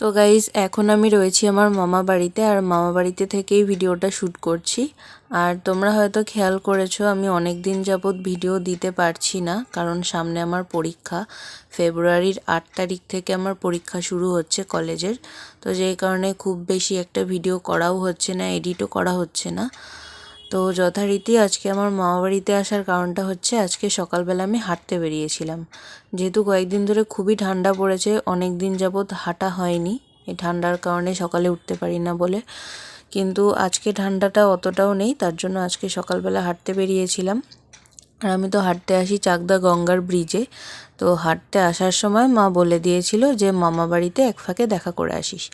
তো গাইজ এখন আমি রয়েছি আমার মামা বাড়িতে আর মামা বাড়িতে থেকেই ভিডিওটা শ্যুট করছি। আর তোমরা হয়তো খেয়াল করেছ, আমি অনেক দিন যাবৎ ভিডিও দিতে পারছি না, কারণ সামনে আমার পরীক্ষা। ফেব্রুয়ারির আট তারিখ থেকে আমার পরীক্ষা শুরু হচ্ছে কলেজের। তো যেই কারণে খুব বেশি একটা ভিডিও করাও হচ্ছে না এডিটও করা হচ্ছে না। তো যথারীতি আজকে আমার মামা বাড়িতে আসার কারণটা হচ্ছে আজকে সকালবেলা আমি হাঁটতে বেরিয়েছিলাম। যেহেতু কয়েকদিন ধরে খুবই ঠান্ডা পড়েছে অনেক দিন যাবৎ হাঁটা হয়নি। এই ঠান্ডার কারণে সকালে উঠতে পারি না বলে। কিন্তু আজকে ঠান্ডাটা অতটাও নেই, তার জন্য আজকে সকালবেলা হাঁটতে বেরিয়েছিলাম। আর আমি তো হাঁটতে আসি চাকদা গঙ্গার ব্রিজে তো হাঁটতে আসার সময় মা বলে দিয়েছিল যে মামা বাড়িতে এক ফাঁকে দেখা করে আসিস।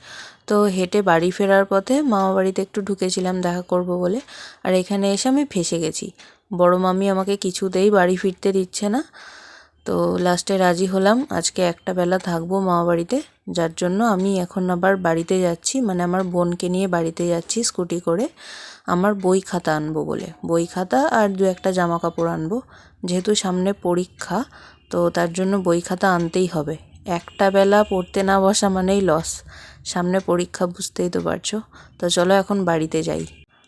তো হেঁটে বাড়ি ফেরার পথে মামা বাড়িতে একটু ঢুকেছিলাম দেখা করব বলে। আর এখানে এসে আমি ফেসে গেছি। বড় মামি আমাকে কিছুতেই বাড়ি ফিরতে দিচ্ছে না। তো লাস্টে রাজি হলাম। আজকে একটা বেলা থাকব মামা বাড়িতে। যার জন্য আমি এখন আবার বাড়িতে যাচ্ছি। মানে আমার বোনকে নিয়ে বাড়িতে যাচ্ছি স্কুটি করে। আমার বই খাতা আনব বলে। বই খাতা আর দু একটা জামা কাপড় আনব। যেহেতু সামনে পরীক্ষা, তো তার জন্য বই খাতা আনতেই হবে। একটা বেলা পড়তে না বসা মানেই লস সামনে পরীক্ষা বুঝতেই তো পারছ। তো চলো এখন বাড়িতে যাই।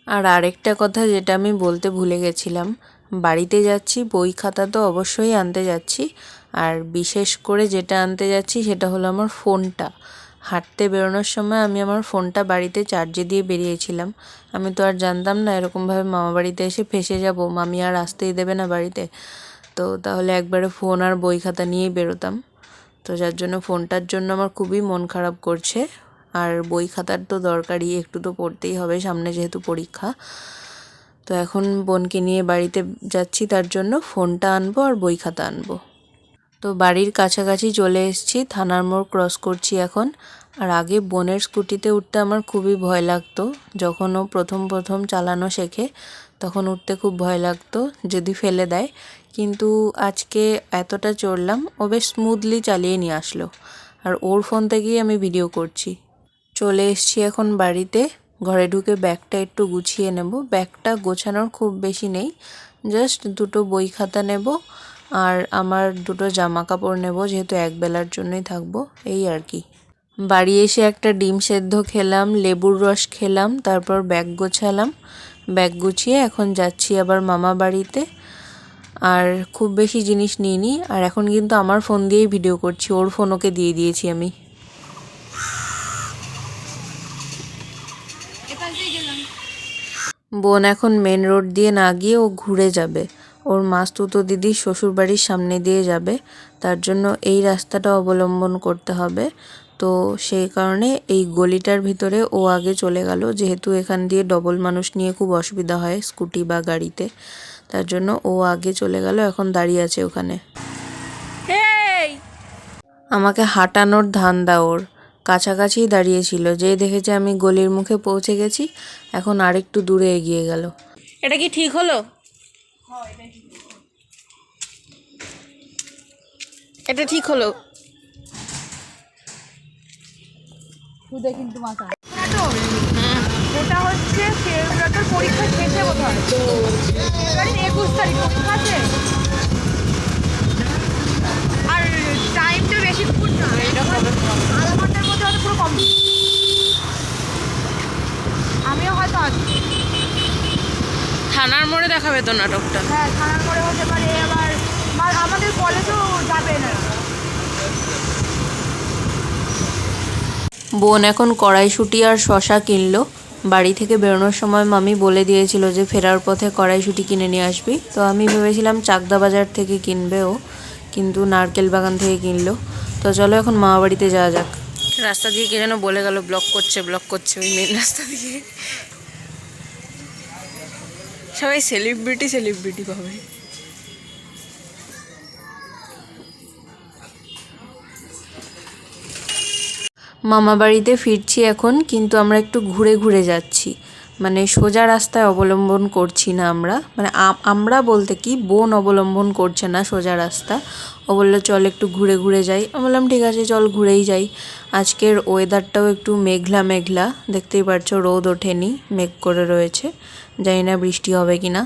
আর আরেকটা কথা যেটা আমি বলতে ভুলে গেছিলাম, বাড়িতে যাচ্ছি, বই খাতা তো অবশ্যই আনতে যাচ্ছি। আর বিশেষ করে যেটা আনতে যাচ্ছি সেটা হলো আমার ফোনটা। হাঁটতে বেরোনোর সময় আমি আমার ফোনটা বাড়িতে চার্জে দিয়ে বেরিয়েছিলাম। আমি তো আর জানতাম না এরকমভাবে মামা বাড়িতে এসে ফেসে যাব, মামি আর আসতেই দেবে না বাড়িতে। তো তাহলে একবারে ফোন আর বই খাতা নিয়েই বেরোতাম। তো যার জন্য ফোনটার জন্য আমার খুবই মন খারাপ করছে। আর বই খাতার তো দরকারই, একটু তো পড়তেই হবে সামনে যেহেতু পরীক্ষা। তো এখন বোনকে নিয়ে বাড়িতে যাচ্ছি, তার জন্য ফোনটা আনব আর বই খাতা আনব। তো বাড়ির কাছাকাছি চলে এসেছি, থানার মোড় ক্রস করছি এখন। আর আগে বোনের স্কুটিতে উঠতে আমার খুবই ভয় লাগতো, যখন ও প্রথম প্রথম চালানো শেখে, তখন উঠতে খুব ভয় লাগতো, যদি ফেলে দেয়। কিন্তু আজকে এতটা চড়লাম, ও বেশ স্মুথলি চালিয়ে নিয়ে আসলো। আর ওর ফোন থেকেই আমি ভিডিও করছি। চলে এসছি এখন বাড়িতে। ঘরে ঢুকে ব্যাগটা একটু গুছিয়ে নেব। ব্যাগটা গোছানোর খুব বেশি নেই। জাস্ট দুটো বই খাতা নেব আর আমার দুটো জামা কাপড় নেব, যেহেতু এক বেলার জন্যই থাকব। এই আর কি। বাড়ি এসে একটা ডিম সেদ্ধ খেলাম, লেবুর রস খেলাম, তারপর ব্যাগ গোছালাম। ব্যাগ গুছিয়ে এখন যাচ্ছি আবার মামা বাড়িতে। আর খুব বেশি জিনিস নিইনি। আর এখন কিন্তু আমার ফোন দিয়েই ভিডিও করছি। ওর ফোন ওকে দিয়ে দিয়েছি আমি। বোন এখন মেন রোড দিয়ে না গিয়ে ও ঘুরে যাবে। ওর মাস্তুতো দিদির শ্বশুরবাড়ির সামনে দিয়ে যাবে। তার জন্য এই রাস্তাটা অবলম্বন করতে হবে। তো সেই কারণে এই গলিটার ভিতরে ও আগে চলে গেল। যেহেতু এখান দিয়ে ডবল মানুষ নিয়ে খুব অসুবিধা হয় স্কুটি বা গাড়িতে। তার জন্য ও আগে চলে গেল এখন দাঁড়িয়ে আছে ওখানে। আমাকে হাঁটানোর ধান্দা ওর। কাছাকাছিই দাঁড়িয়েছিল। যেই দেখেছে আমি গলির মুখে পৌঁছে গেছি এখন আরেকটু দূরে এগিয়ে গেল। এটা কি ঠিক হলো? এটা ঠিক হলো। ওটা হচ্ছে পরীক্ষা শেষে বোধ হয় একুশ তারিখ আছে আর টাইমটা বেশিক্ষণ না। আধা ঘণ্টার মধ্যে হয়তো পুরো কমপ্লিট আমিও হয়তো আসব থানার মোড়ে দেখাবে তো নাটকটা? হ্যাঁ থানার পরে হতে পারে আবার আমাদের কলেজও যাবে না। বোন এখন কড়াইশুঁটি আর শশা কিনলো। বাড়ি থেকে বেরোনোর সময় মামি বলে দিয়েছিল যে ফেরার পথে কড়াইশুঁটি কিনে নিয়ে আসবি। তো আমি ভেবেছিলাম চাকদা বাজার থেকে কিনবে ও। কিন্তু নারকেল বাগান থেকে কিনলো। তো চলো এখন মামা বাড়িতে যাওয়া যাক। রাস্তা দিয়ে কে যেন বলে গেল ব্লক করছে ব্লক করছে ওই মেন রাস্তা দিয়ে। সবাই সেলিব্রিটি সেলিব্রিটি পাবে। মামা বাড়িতে ফিরছি এখন কিন্তু আমরা একটু ঘুরে ঘুরে যাচ্ছি। মানে সোজা রাস্তায় অবলম্বন করছি না আমরা। মানে আমরা বলতে কি, বোন অবলম্বন করছে না সোজা রাস্তা। ও বলল, চল একটু ঘুরে ঘুরে যাই। আমি বললাম, ঠিক আছে, চল ঘুরেই যাই। আজকের ওয়েদারটাও একটু মেঘলা মেঘলা। দেখতেই পারছ, রোদ ওঠেনি, মেঘ করে রয়েছে। জানি না বৃষ্টি হবে কি না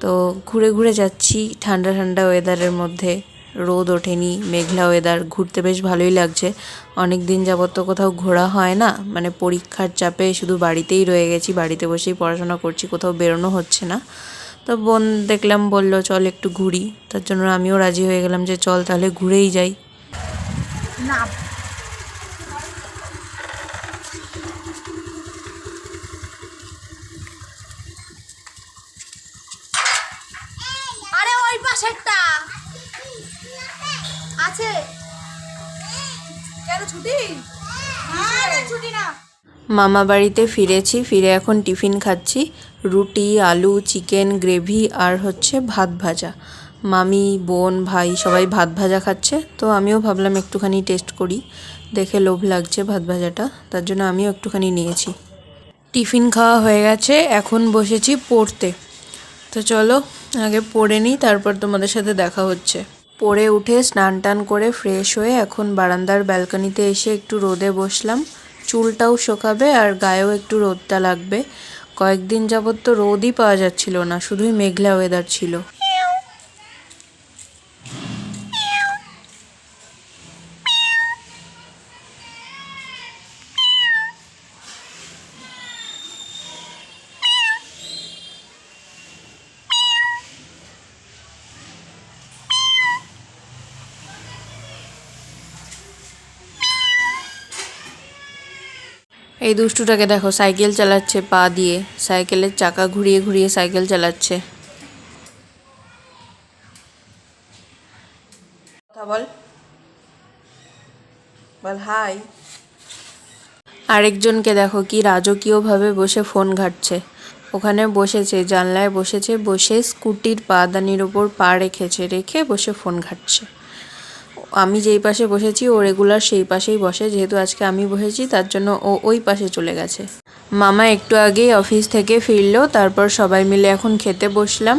তো ঘুরে ঘুরে যাচ্ছি ঠান্ডা ঠান্ডা ওয়েদারের মধ্যে। রোদ ওঠেনি, মেঘলা ওয়েদার ঘুরতে বেশ ভালোই লাগছে। অনেক দিন যাবৎ তো কোথাও ঘোরা হয় না মানে পরীক্ষার চাপে শুধু বাড়িতেই রয়ে গেছি, বাড়িতে বসেই পড়াশোনা করছি, কোথাও বেরোনো হচ্ছে না। তো বোন দেখলাম বলল, চল একটু ঘুরি। তার জন্য আমিও রাজি হয়ে গেলাম যে, চল তাহলে ঘুরেই যাই। না মামা বাড়িতে ফিরেছি, ফিরে এখন টিফিন খাচ্ছি। রুটি, আলু, চিকেন, গ্রেভি আর হচ্ছে ভাত ভাজা। মামি, বোন, ভাই সবাই ভাত ভাজা খাচ্ছে, তো আমিও ভাবলাম একটুখানি টেস্ট করি। দেখে লোভ লাগছে ভাত ভাজাটা, তার জন্য আমিও একটুখানি নিয়েছি। টিফিন খাওয়া হয়ে গেছে, এখন বসেছি পড়তে। তো চলো, আগে পড়ে নিই, তারপর তোমাদের সাথে দেখা হচ্ছে। পড়ে উঠে স্নান টান করে ফ্রেশ হয়ে এখন বারান্দার ব্যালকনিতে এসে একটু রোদে বসলাম। চুলটাও শোকাবে আর গায়েও একটু রোদটা লাগবে। কয়েকদিন যাবত তো রোদই পাওয়া যাচ্ছিল না, শুধুই মেঘলা ওয়েদার ছিল। এই দুষ্টুটাকে দেখো, সাইকেল চালাচ্ছে পা দিয়ে। সাইকেলের চাকা ঘুরিয়ে ঘুরিয়ে সাইকেল চালাচ্ছে। বল। বল, হাই। আরেকজনকে দেখো, কি রাজকীয়ভাবে বসে ফোন ঘাটছে। ওখানে বসেছে, জানলায় বসেছে, বসে স্কুটির পাদানির ওপর পা রেখেছে, রেখে বসে ফোন ঘাটছে। আমি যেই পাশে বসেছি, ও রেগুলার সেই পাশেই বসে। যেহেতু আজকে আমি বসেছি, তার জন্য ও ওই পাশে চলে গেছে। মামা একটু আগেই অফিস থেকে ফিরলো, তারপর সবাই মিলে এখন খেতে বসলাম।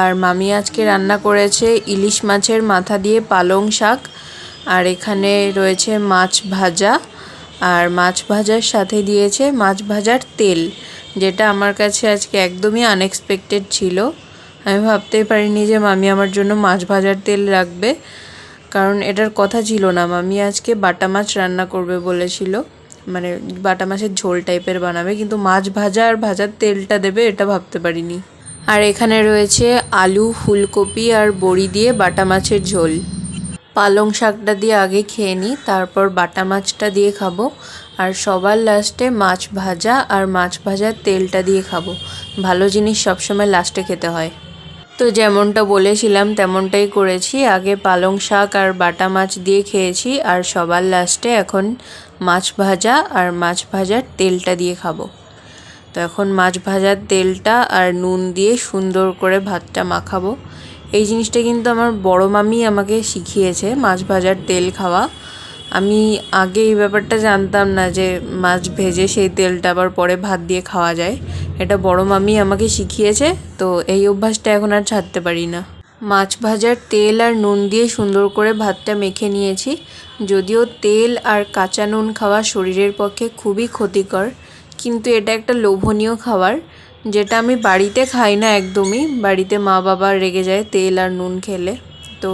আর মামি আজকে রান্না করেছে ইলিশ মাছের মাথা দিয়ে পালং শাক, আর এখানে রয়েছে মাছ ভাজা। আর মাছ ভাজার সাথে দিয়েছে মাছ ভাজার তেল, যেটা আমার কাছে আজকে একদমই আনএক্সপেক্টেড ছিল। আমি ভাবতেই পারিনি যে মামি আমার জন্য মাছ ভাজার তেল রাখবে। কারণ এটার কথা ছিল না। মামি আজকে বাটা মাছ রান্না করবে বলেছিল। মানে বাটা মাছের ঝোল টাইপের বানাবে, কিন্তু মাছ ভাজা আর ভাজার তেলটা দেবে এটা ভাবতে পারিনি। আর এখানে রয়েছে আলু, ফুলকপি আর বড়ি দিয়ে বাটা মাছের ঝোল। পালং শাকটা দিয়ে আগে খেয়ে নিই, তারপর বাটা মাছটা দিয়ে খাব। আর সবার লাস্টে মাছ ভাজা আর মাছ ভাজার তেলটা দিয়ে খাব। ভালো জিনিস সবসময় লাস্টে খেতে হয়। তো যেমনটা বলেছিলাম, তেমনটাই করেছি। আগে পালং শাক আর বাটা মাছ দিয়ে খেয়েছি আর সবার লাস্টে এখন মাছ ভাজা আর মাছ ভাজার তেলটা দিয়ে খাব। তো এখন মাছ ভাজার তেলটা আর নুন দিয়ে সুন্দর করে ভাতটা মাখাবো। এই জিনিসটা কিন্তু আমার বড় মামি আমাকে শিখিয়েছে, মাছ ভাজার তেল খাওয়া। আমি আগে এই ব্যাপারটা জানতাম না যে মাছ ভেজে সেই তেলটা আবার পরে ভাত দিয়ে খাওয়া যায়। এটা বড় মামি আমাকে শিখিয়েছে, তো এই অভ্যাসটা এখন আর ছাড়তে পারি না। মাছ ভাজার তেল আর নুন দিয়ে সুন্দর করে ভাতটা মেখে নিয়েছি। যদিও তেল আর কাঁচা নুন খাওয়া শরীরের পক্ষে খুবই ক্ষতিকর, কিন্তু এটা একটা লোভনীয় খাবার, যেটা আমি বাড়িতে খাই না একদমই। বাড়িতে মা বাবা রেগে যায় তেল আর নুন খেলে। তো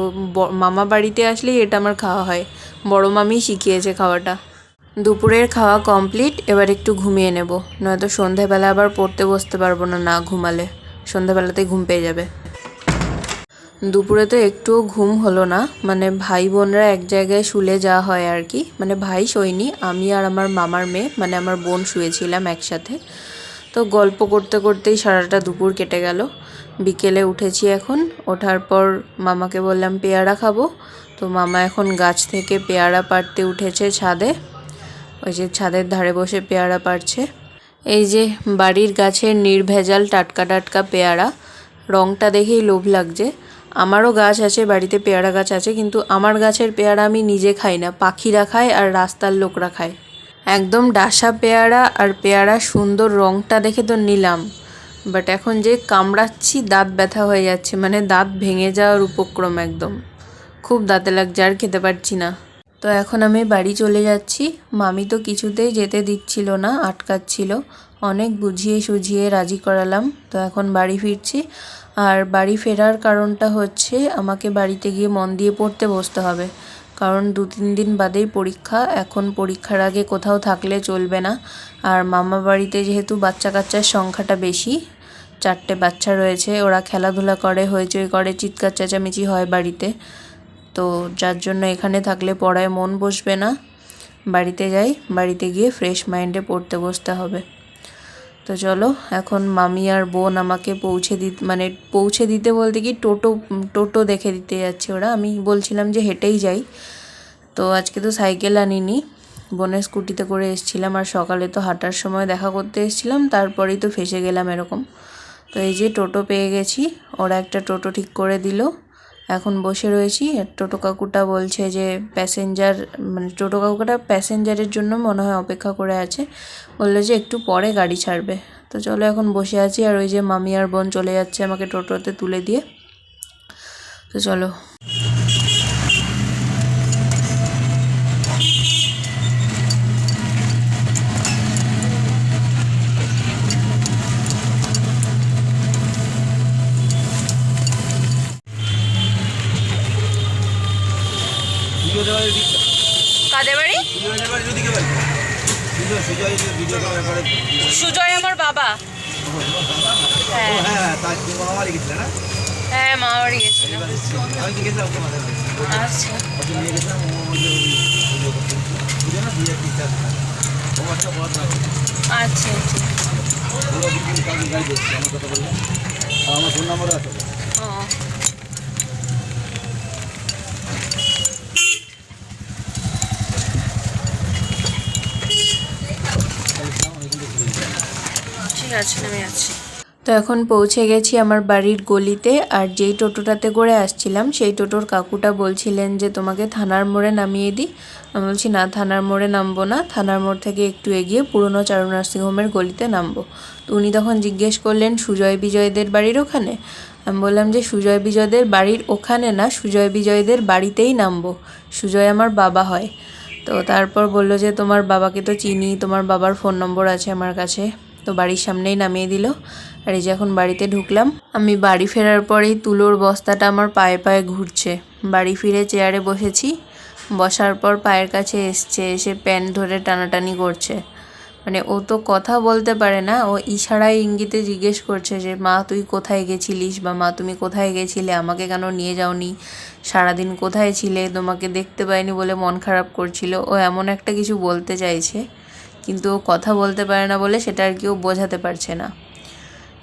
মামা বাড়িতে আসলেই এটা আমার খাওয়া হয়। বড় মামি শিখিয়েছে খাওয়াটা। দুপুরের খাওয়া কমপ্লিট এবার একটু ঘুমিয়ে নেব। নয়তো সন্ধেবেলা আবার পড়তে বসতে পারব না না ঘুমালে। সন্ধেবেলাতে ঘুম পেয়ে যাবে। দুপুরে তো একটুও ঘুম হলো না। মানে ভাই বোনরা এক জায়গায় শুলে যাওয়া হয় আর কি। মানে ভাই শোয়নি আমি আর আমার মামার মেয়ে মানে আমার বোন শুয়েছিলাম একসাথে। তো গল্প করতে করতেই সারাটা দুপুর কেটে গেল। বিকেলে উঠেছি এখন। ওঠার পর মামাকে বললাম, পেয়ারা খাব? তো মামা এখন গাছ থেকে পেয়ারা পাড়তে উঠেছে ছাদে। ওই যে ছাদের ধারে বসে পেয়ারা পাড়ছে। এই যে বাড়ির গাছের নির্ভেজাল টাটকা টাটকা পেয়ারা, রংটা দেখেই লোভ লাগছে। আমারও গাছ আছে, বাড়িতে পেয়ারা গাছ আছে, কিন্তু আমার গাছের পেয়ারা আমি নিজে খাই না। পাখিরা খায় আর রাস্তার লোকরা খায়। একদম ডাসা পেয়ারা আর পেয়ারা সুন্দর রংটা দেখে তো নিলাম। বাট এখন যে কামড়াচ্ছি, দাঁত ব্যথা হয়ে যাচ্ছে মানে দাঁত ভেঙে যাওয়ার উপক্রম একদম। খুব দাঁতে লাগছে, আর খেতে পারছি না। তো এখন আমি বাড়ি চলে যাচ্ছি। মামি তো কিছুতেই যেতে দিচ্ছিল না, আটকাচ্ছিল। অনেক বুঝিয়ে সুঝিয়ে রাজি করালাম। তো এখন বাড়ি ফিরছি। আর বাড়ি ফেরার কারণটা হচ্ছে, আমাকে বাড়িতে গিয়ে মন দিয়ে পড়তে বসতে হবে। কারণ দু তিন দিন বাদেই পরীক্ষা। এখন পরীক্ষার আগে কোথাও থাকলে চলবে না। আর মামা বাড়িতে যেহেতু বাচ্চা কাচ্চার সংখ্যাটা বেশি, চারটে বাচ্চা রয়েছে, ওরা খেলাধুলা করে, হইচই করে, চিৎকার চেঁচামেচি হয় বাড়িতে। তো যার জন্য এখানে থাকলে পড়ায় মন বসবে না। বাড়িতে যাই, বাড়িতে গিয়ে ফ্রেশ মাইন্ডে পড়তে বসতে হবে। তো চলো, এখন মামি আর বোন আমাকে পৌঁছে দি মানে পৌঁছে দিতে বলতে কি টোটো টোটো দেখে দিতে যাচ্ছে ওরা। আমি বলছিলাম যে হেঁটেই যাই। তো আজকে তো সাইকেল আনিনি, বোনের স্কুটিতে করে এসেছিলাম আর সকালে তো হাঁটার সময় দেখা করতে এসেছিলাম, তারপরেই তো ফেসে গেলাম এরকম। তো এই যে টোটো পেয়ে গেছি, ওরা একটা টোটো ঠিক করে দিল। এখন বসে রয়েছি। আর টোটো কাকুটা বলছে যে প্যাসেঞ্জার মানে টোটো কাকুটা প্যাসেঞ্জারের জন্য মনে হয় অপেক্ষা করে আছে। বলল যে, একটু পরে গাড়ি ছাড়বে। তো চলো এখন বসে আছি। আর ওই যে মামি আর বোন চলে যাচ্ছে আমাকে টোটোতে তুলে দিয়ে। তো চলো। কাদের বাড়ি? সুজয় আমার বাবা। হ্যাঁ। হ্যাঁ মা বাড়ি তোমাদের বাড়ি। আচ্ছা। ওকে নিয়ে গেছিলাম ও। ওই যে ভিডিও করতে বুঝে না বিয়ের টিচার ও একটা বড় না আচ্ছা আচ্ছা পুরো বিপিন কাজে গাড়ি দিচ্ছে আমার কথা বললাম আর আমার ফোন নাম্বারও আছে ঠিক নেমে তো এখন পৌঁছে গেছি আমার বাড়ির গলিতে, আর যেই টোটোটাতে করে আসছিলাম, সেই টোটোর কাকুটা বলছিলেন যে, তোমাকে থানার মোড়ে নামিয়ে দিই। আমি বলছি, না, থানার মোড়ে নামবো না। থানার মোড় থেকে একটু এগিয়ে পুরনো চারু নার্সিংহোমের গলিতে নামবো। তো উনি তখন জিজ্ঞেস করলেন, সুজয় বিজয়দের বাড়ির ওখানে? আমি বললাম যে, সুজয় বিজয়দের বাড়ির ওখানে না, সুজয় বিজয়দের বাড়িতেই নামবো। সুজয় আমার বাবা হয়। তো তারপর বলল যে, তোমার বাবাকে তো চিনি, তোমার বাবার ফোন নম্বর আছে আমার কাছে। তো বাড়ির সামনেই নামিয়ে দিল। আর এই যে এখন বাড়িতে ঢুকলাম। আমি বাড়ি ফেরার পরেই তুলোর বস্তাটা আমার পায়ে পায়ে ঘুরছে। বাড়ি ফিরে চেয়ারে বসেছি। বসার পর পায়ের কাছে এসছে, এসে প্যান্ট ধরে টানাটানি করছে। মানে ও তো কথা বলতে পারে না, ও ইশারায় ইঙ্গিতে জিজ্ঞেস করছে যে, মা, তুই কোথায় গেছিলিস বা মা, তুমি কোথায় গেছিলে? আমাকে কেন নিয়ে যাওনি? সারাদিন কোথায় ছিলে? তোমাকে দেখতে পাইনি বলে মন খারাপ করছিল। ও এমন একটা কিছু বলতে চাইছে। কিন্তু ও কথা বলতে পারে না বলে সেটা আর কেউ বোঝাতে পারছে না।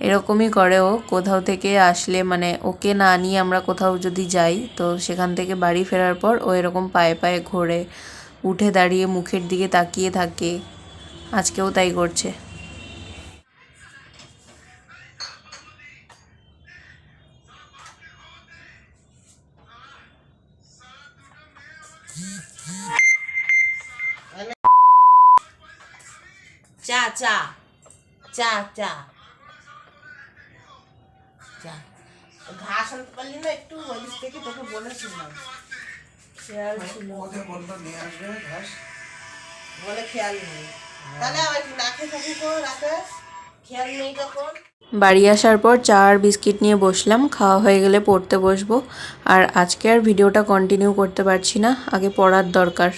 এরকমই করে ও, কোথাও থেকে আসলে মানে ওকে না নিয়ে আমরা কোথাও যদি যাই, তো সেখান থেকে বাড়ি ফেরার পর ও এরকম পায়ে পায়ে ঘোরে, উঠে দাঁড়িয়ে মুখের দিকে তাকিয়ে থাকে। আজকেও তাই করছে। চা চা চা চা চা ঘাস আনতে পারলি না একটু থেকে তোকে বলেছিলাম। খেয়াল ছিল। বলে খেয়াল নেই। তাহলে আবার কি না খেয়ে থাকি তো রাতে? খেয়াল নেই তখন? বাড়ি আসার পর চা আর বিস্কিট নিয়ে বসলাম খাওয়া হয়ে গেলে পড়তে বসবো। আর আজকে আর ভিডিওটা কন্টিনিউ করতে পারছি না আগে পড়ার দরকার।